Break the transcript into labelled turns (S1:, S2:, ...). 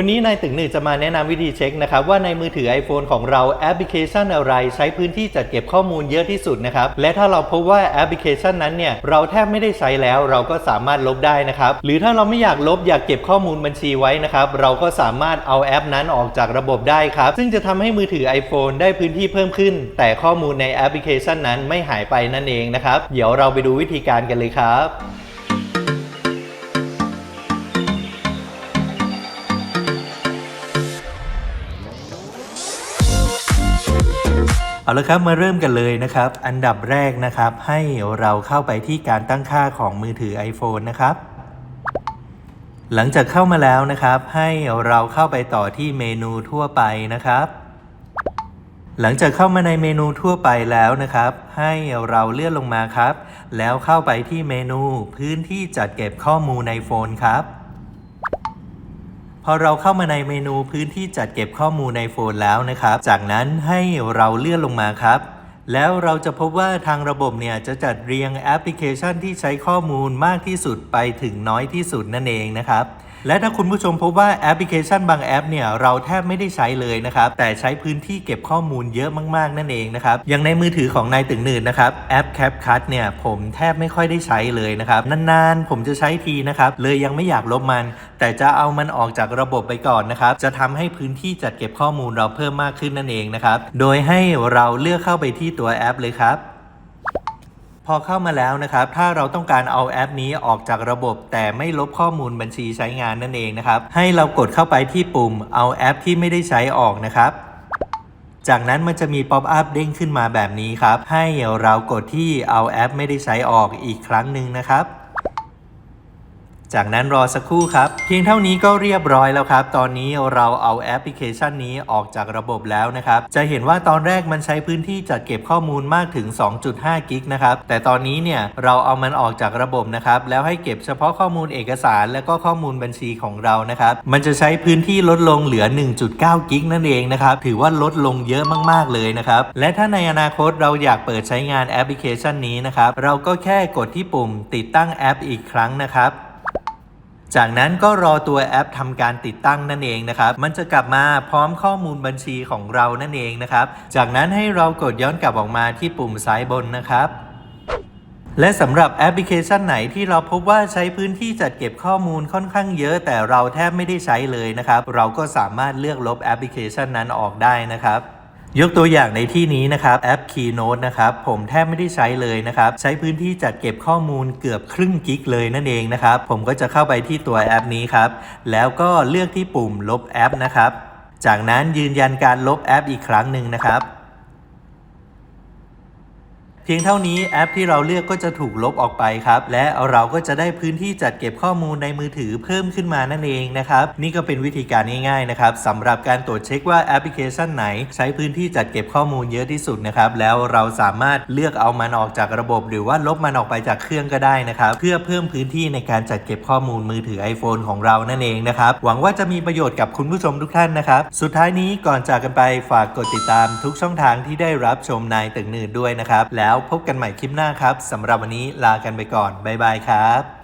S1: วันนี้นายตึงหนึ่งจะมาแนะนำวิธีเช็คนะครับว่าในมือถือ iPhone ของเราแอปพลิเคชันอะไร ใช้พื้นที่จัดเก็บข้อมูลเยอะที่สุดนะครับและถ้าเราพบว่าแอปพลิเคชันนั้นเนี่ยเราแทบไม่ได้ใช้แล้ว เราก็สามารถลบได้นะครับหรือถ้าเราไม่อยากลบอยากเก็บข้อมูลบัญชีไว้นะครับเราก็สามารถเอาแอปนั้นออกจากระบบได้ครับซึ่งจะทำให้มือถือ iPhone ได้พื้นที่เพิ่มขึ้น แต่ข้อมูลในแอปพลิเคชันนั้นไม่หายไปนั่นเองนะครับเดี๋ยวเราไปดูวิธีการกันเลยครับ เอาละครับมาเริ่มกันเลยนะครับ อันดับแรกนะครับ ให้เราเข้าไปที่การตั้งค่าของมือถือ iPhone นะครับ หลังจากเข้ามาแล้วนะครับ ให้เราเข้าไปต่อที่เมนูทั่วไปนะครับ หลังจากเข้ามาในเมนูทั่วไปแล้วนะครับ ให้เราเลื่อนลงมาครับ แล้วเข้าไปที่เมนูพื้นที่จัดเก็บข้อมูลในโฟนครับ พอเราเข้ามาในเมนูพื้นที่จัดเก็บข้อมูลในโฟนแล้วนะครับ จากนั้นให้เราเลื่อนลงมาครับ แล้วเราจะพบว่าทางระบบเนี่ยจะจัดเรียงแอปพลิเคชันที่ใช้ข้อมูลมากที่สุดไปถึงน้อยที่สุดนั่นเองนะครับ และถ้าคุณผู้ชมพบว่าแอปพลิเคชันบางแอปเนี่ยเราแทบไม่ได้ใช้เลยนะครับ แต่ใช้พื้นที่เก็บข้อมูลเยอะมากๆ นั่นเองนะครับ อย่างในมือถือของนายตึงหนืดนะครับแอป CapCut เนี่ยผมแทบไม่ค่อยได้ใช้เลยนะครับ นานๆ ผมจะใช้ทีนะครับ เลยยังไม่อยากลบมัน แต่จะเอามันออกจากระบบไปก่อนนะครับ จะทำให้พื้นที่จัดเก็บข้อมูลเราเพิ่มมากขึ้นนั่นเองนะครับ โดยให้เราเลือกเข้าไปที่ตัวแอปเลยครับ พอเข้ามาแล้วนะครับ ถ้าเราต้องการเอาแอปนี้ออกจากระบบ แต่ไม่ลบข้อมูลบัญชีใช้งานนั่นเองนะครับ ให้เรากดเข้าไปที่ปุ่มเอาแอปที่ไม่ได้ใช้ออกนะครับ จากนั้นมันจะมีป๊อปอัพเด้งขึ้นมาแบบนี้ครับ ให้เรากดที่เอาแอปไม่ได้ใช้ออกอีกครั้งหนึ่งนะครับ จากนั้นรอสักครู่ครับ เพียงเท่านี้ก็เรียบร้อยแล้วครับ ตอนนี้เราเอาแอปพลิเคชันนี้ออกจากระบบแล้วนะครับ จะเห็นว่าตอนแรกมันใช้พื้นที่จัดเก็บข้อมูลมากถึง 2.5 กิกนะครับ แต่ตอนนี้เนี่ยเราเอามันออกจากระบบนะครับ แล้วให้เก็บเฉพาะข้อมูลเอกสาร และก็ข้อมูลบัญชีของเรานะครับ มันจะใช้พื้นที่ลดลงเหลือ 1.9 กิกนั่นเองนะครับ ถือว่าลดลงเยอะมากๆเลยนะครับ และถ้าในอนาคตเราอยากเปิดใช้งานแอปพลิเคชันนี้นะครับ เราก็แค่กดที่ปุ่มติดตั้งแอปอีกครั้งนะครับ จากนั้นก็รอตัวแอปทำการติดตั้งนั่นเองนะครับ มันจะกลับมาพร้อมข้อมูลบัญชีของเรานั่นเองนะครับ จากนั้นให้เรากดย้อนกลับออกมาที่ปุ่มซ้ายบนนะครับและสำหรับแอปพลิเคชันไหนที่เราพบว่าใช้พื้นที่จัดเก็บข้อมูลค่อนข้างเยอะ แต่เราแทบไม่ได้ใช้เลยนะครับ เราก็สามารถเลือกลบแอปพลิเคชันนั้นออกได้นะครับ ยกตัวอย่างในที่นี้นะครับแอป Keynote นะครับผมแทบไม่ได้ใช้เลยนะครับใช้พื้นที่จัดเก็บข้อมูลเกือบครึ่งกิกเลยนั่นเองนะครับผมก็จะเข้าไปที่ตัวแอปนี้ครับแล้วก็เลือกที่ปุ่มลบแอปนะครับจากนั้นยืนยันการลบแอปอีกครั้งหนึ่งนะครับ พียงเท่านี้แอปที่เราเลือกก็จะถูกลบออกไปครับ และเราก็จะได้พื้นที่จัดเก็บข้อมูลในมือถือเพิ่มขึ้นมานั่นเองนะครับ นี่ก็เป็นวิธีการง่ายๆนะครับสำหรับการตรวจเช็คว่าแอปพลิเคชันไหน ใช้พื้นที่จัดเก็บข้อมูลเยอะที่สุดนะครับแล้วเราสามารถเลือกเอามันออกจากระบบ หรือว่าลบมันออกไปจากเครื่องก็ได้นะครับ เพื่อเพิ่มพื้นที่ในการจัดเก็บข้อมูลมือถือ iPhone ของเรานั่นเองนะครับหวังว่าจะมีประโยชน์กับคุณผู้ชมทุกท่านนะครับสุดท้ายนี้ก่อนจากกันไปฝากกดติดตามทุกช่องทางที่ได้รับชมนายตึงหนืดด้วยนะครับแล้วพบกันใหม่คลิปหน้าครับสำหรับวันนี้ลากันไปก่อน บ๊ายบายครับ